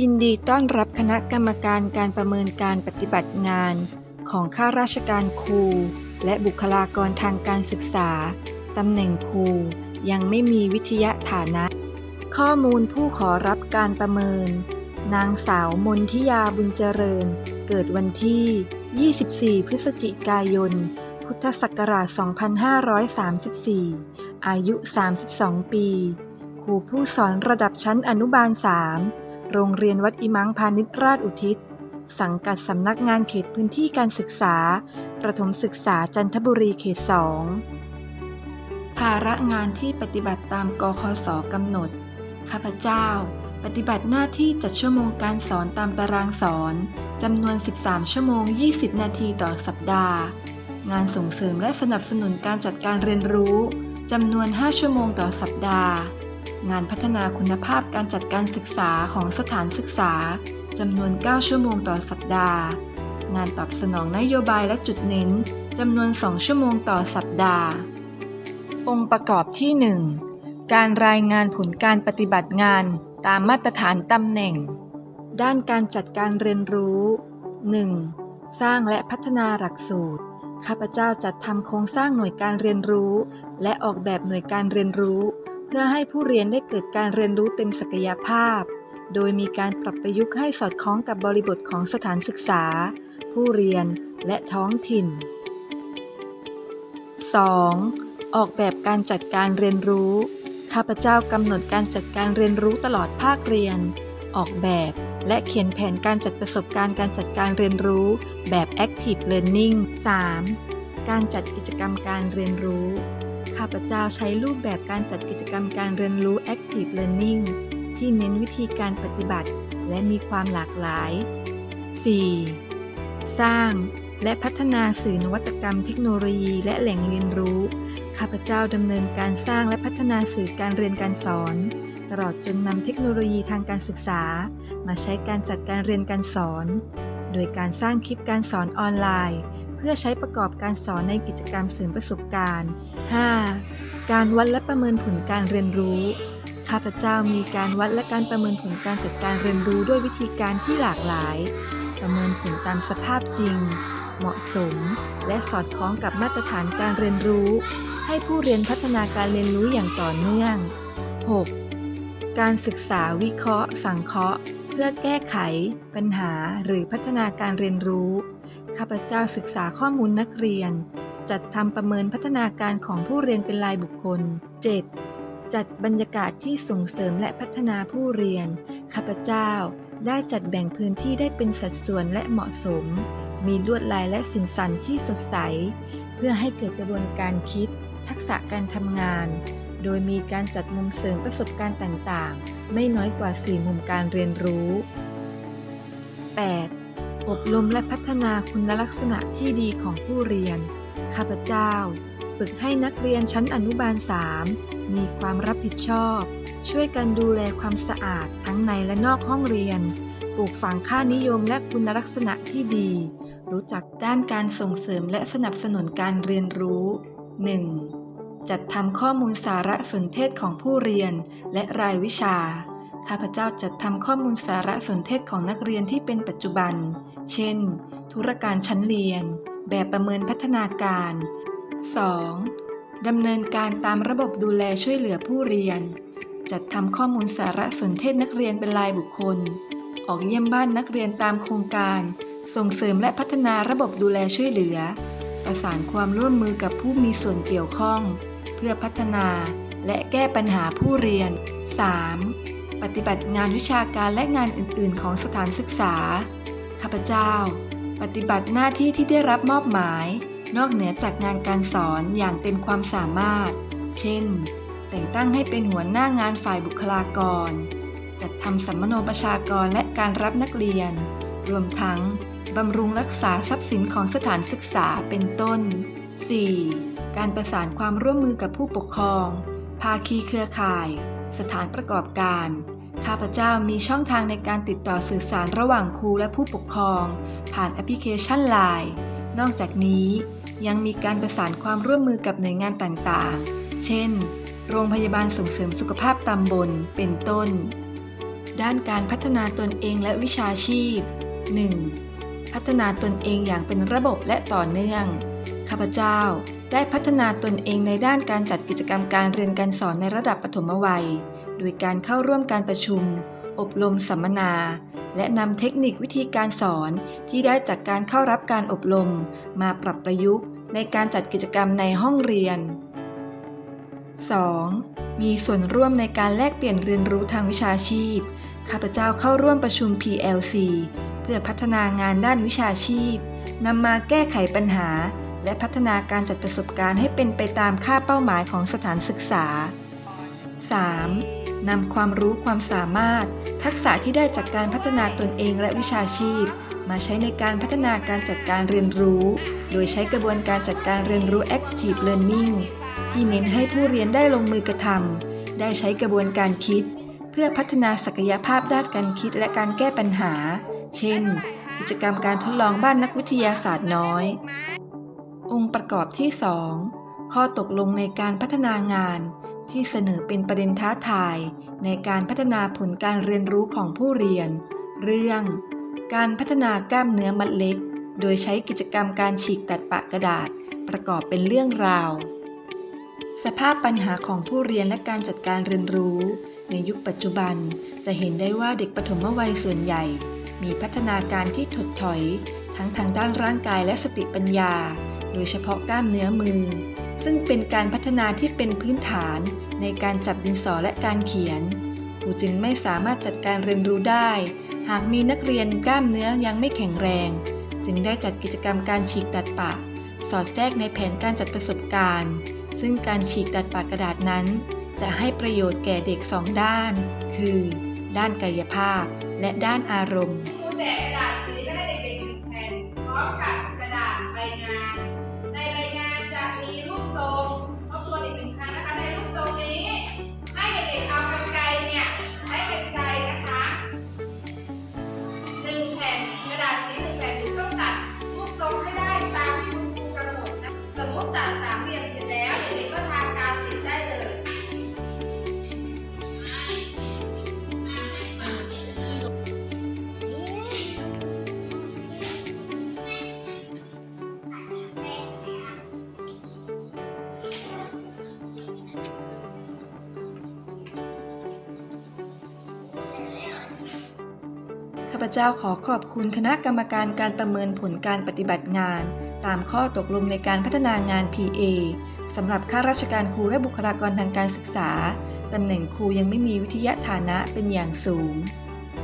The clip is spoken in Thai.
ยินดีต้อนรับคณะกรรมการการประเมินการปฏิบัติงาน ของข้าราชการครู และบุคลากรทางการศึกษา ตำแหน่งครู ยังไม่มีวิทยาฐานะ ข้อมูลผู้ขอรับการประเมิน นางสาวมนทิยาบุญเจริญ เกิดวันที่ 24 พฤศจิกายน พุทธศักราช 2534 อายุ 32 ปี ครูผู้สอนระดับชั้นอนุบาล 3 โรงเรียนวัดอิมังพาณิชราชอุทิศ สังกัดสำนักงานเขตพื้นที่การศึกษา ประถมศึกษาจันทบุรีเขต2ภาระงานที่ปฏิบัติตามกคสกำหนด ข้าพเจ้า ปฏิบัติหน้าที่จัดชั่วโมงการสอนตามตารางสอนจำนวน 13 ชั่วโมง 20 นาทีต่อสัปดาห์ งานส่งเสริมและสนับสนุนการจัดการเรียนรู้จำนวน 5 ชั่วโมงต่อสัปดาห์ งานพัฒนาคุณภาพการจัดการศึกษาของสถานศึกษาจำนวน 9 ชั่วโมงต่อสัปดาห์ งานตอบสนองนโยบายและจุดเน้นจำนวน 2 ชั่วโมงต่อสัปดาห์ องค์ประกอบที่ 1 การรายงานผลการปฏิบัติงานตามมาตรฐานตำแหน่ง ด้านการจัดการเรียนรู้ 1. สร้างและพัฒนาหลักสูตร ข้าพเจ้าจัดทำโครงสร้างหน่วยการเรียนรู้ และออกแบบหน่วยการเรียนรู้ เพื่อให้ผู้เรียนได้เกิดการเรียนรู้เต็มศักยภาพ โดยมีการปรับประยุกต์ให้สอดคล้องกับบริบทของสถานศึกษา ผู้เรียนและท้องถิ่น 2. ออกแบบการจัดการเรียนรู้ ข้าพเจ้ากำหนดการจัดการเรียนรู้ตลอดภาคเรียน ออกแบบและเขียนแผนการจัดประสบการณ์การจัดการเรียนรู้แบบ Active Learning 3. การจัดกิจกรรมการเรียนรู้ ข้าพเจ้าใช้รูปแบบการจัดกิจกรรมการเรียนรู้ Active Learning ที่เน้นวิธีการปฏิบัติ และมีความหลากหลาย 4. สร้างและพัฒนาสื่อนวัตกรรมเทคโนโลยีและแหล่งเรียนรู้ ข้าพเจ้าดำเนินการสร้างและพัฒนาสื่อการเรียนการสอน ตลอดจนนำเทคโนโลยีทางการศึกษา มาใช้การจัดการเรียนการสอน โดยการสร้างคลิปการสอนออนไลน์ พื่อใช้ประกอบการสอนในกิจกรรมเสริมประสบการณ์ 5. การวัดและประเมินผลการเรียนรู้ ข้าพเจ้ามีการวัดและการประเมินผลการจัดการเรียนรู้ด้วยวิธีการที่หลากหลาย ประเมินผลตามสภาพจริง เหมาะสม และสอดคล้องกับมาตรฐานการเรียนรู้ ให้ผู้เรียนพัฒนาการเรียนรู้อย่างต่อเนื่อง 6. การศึกษาวิเคราะห์ สังเคราะห์ เพื่อแก้ไข ปัญหาหรือพัฒนาการเรียนรู้ ข้าพเจ้าศึกษาข้อมูลนักเรียน จัดทำประเมินพัฒนาการของผู้เรียนเป็นรายบุคคล 7. จัดบรรยากาศที่ส่งเสริมและพัฒนาผู้เรียน ข้าพเจ้าได้จัดแบ่งพื้นที่ได้เป็นสัดส่วนและเหมาะสม มีลวดลายและสีสันที่สดใส เพื่อให้เกิดกระบวนการคิด ทักษะการทำงาน โดยมีการจัดมุมเสริมประสบการณ์ต่างๆ ไม่น้อยกว่า 4 มุมการเรียนรู้ 8. อบรมและพัฒนาคุณลักษณะที่ดีของผู้เรียน ข้าพเจ้า ฝึกให้นักเรียนชั้นอนุบาล 3 มีความรับผิดชอบ ช่วยกันดูแลความสะอาดทั้งในและนอกห้องเรียน ปลูกฝังค่านิยมและคุณลักษณะที่ดี รู้จักด้านการส่งเสริมและสนับสนุนการเรียนรู้ 1. จัดทำข้อมูลสารสนเทศของผู้เรียนและรายวิชา ข้าพเจ้าจัดทำข้อมูลสารสนเทศของนักเรียนที่เป็นปัจจุบัน เช่น ธุรการชั้นเรียน แบบประเมินพัฒนาการ 2. ดำเนินการตามระบบดูแลช่วยเหลือผู้เรียน จัดทำข้อมูลสารสนเทศนักเรียนเป็นรายบุคคล ออกเยี่ยมบ้านนักเรียนตามโครงการ ส่งเสริมและพัฒนาระบบดูแลช่วยเหลือ ประสานความร่วมมือกับผู้มีส่วนเกี่ยวข้อง เพื่อพัฒนาและแก้ปัญหาผู้เรียน 3. ปฏิบัติงานวิชาการและงานอื่น ๆ ของสถานศึกษา ข้าพเจ้า ปฏิบัติหน้าที่ที่ได้รับมอบหมาย นอกเหนือจากงานการสอนอย่างเต็มความสามารถ เช่น แต่งตั้งให้เป็นหัวหน้างานฝ่ายบุคลากร จัดทำสัมมโนประชากรและการรับนักเรียน รวมทั้งบำรุงรักษาทรัพย์สินของสถานศึกษาเป็นต้น 4. การประสานความร่วมมือกับผู้ปกครอง ภาคีเครือข่าย สถานประกอบการ ข้าพเจ้ามีช่องทางในการติดต่อสื่อสารระหว่างครูและผู้ปกครอง ผ่านแอปพลิเคชัน Line นอกจากนี้ยังมีการประสานความร่วมมือกับหน่วยงานต่างๆ เช่น โรงพยาบาลส่งเสริมสุขภาพตำบล เป็นต้น ด้านการพัฒนาตนเองและวิชาชีพ 1. พัฒนาตนเองอย่างเป็นระบบและต่อเนื่อง ข้าพเจ้า ได้พัฒนาตนเองในด้านการจัดกิจกรรมการเรียนการสอนในระดับปฐมวัย โดยการเข้าร่วมการประชุม อบรมสัมมนา และนำเทคนิควิธีการสอนที่ได้จากการเข้ารับการอบรม มาปรับประยุกต์ ในการจัดกิจกรรมในห้องเรียน 2. มีส่วนร่วมในการแลกเปลี่ยนเรียนรู้ทางวิชาชีพ ข้าพเจ้าเข้าร่วมประชุม PLC เพื่อพัฒนางานด้านวิชาชีพนำมาแก้ไขปัญหา และพัฒนาการจัดประสบการณ์ให้เป็นไปตามค่าเป้าหมายของสถานศึกษา 3. นำความรู้ความสามารถ ทักษะที่ได้จากการพัฒนาตนเองและวิชาชีพ มาใช้ในการพัฒนาการจัดการเรียนรู้ โดยใช้กระบวนการจัดการเรียนรู้ Active Learning ที่เน้นให้ผู้เรียนได้ลงมือกระทำได้ใช้กระบวนการคิด เพื่อพัฒนาศักยภาพด้านการคิดและการแก้ปัญหา เช่น กิจกรรมการทดลองบ้านนักวิทยาศาสตร์น้อย องค์ประกอบที่ 2 ข้อตกลงในการพัฒนางาน ที่เสนอเป็นประเด็นท้าทาย ในการพัฒนาผลการเรียนรู้ของผู้เรียน เรื่อง การพัฒนากล้ามเนื้อมัดเล็ก โดยใช้กิจกรรมการฉีกตัดปะกระดาษ ประกอบเป็นเรื่องราว สภาพปัญหาของผู้เรียนและการจัดการเรียนรู้ ในยุคปัจจุบัน จะเห็นได้ว่าเด็กปฐมวัยส่วนใหญ่ มีพัฒนาการที่ถดถอยทั้งทางด้านร่างกายและสติปัญญา โดยเฉพาะกล้ามเนื้อมือ ซึ่งเป็นการพัฒนาที่เป็นพื้นฐานในการจับดินสอและการเขียนครูจึงไม่สามารถจัดการเรียนรู้ได้ หากมีนักเรียนกล้ามเนื้อยังไม่แข็งแรง จึงได้จัดกิจกรรมการฉีกตัดปะสอดแทรกในแผนการจัดประสบการณ์ ซึ่งการฉีกตัดปากกระดาษนั้น จะให้ประโยชน์แก่เด็กสองด้าน คือ ด้านกายภาพ และด้านอารมณ์ครูแจกกระดาษสีให้เด็กๆหนึ่งแผ่นพร้อมกับกระดาษใบงาน ข้าพเจ้าขอขอบคุณคณะกรรมการการประเมินผลการปฏิบัติงาน ตามข้อตกลงในการพัฒนางาน PA สำหรับข้าราชการครูและบุคลากรทางการศึกษา ตำแหน่งครูยังไม่มีวิทยาฐานะเป็นอย่างสูง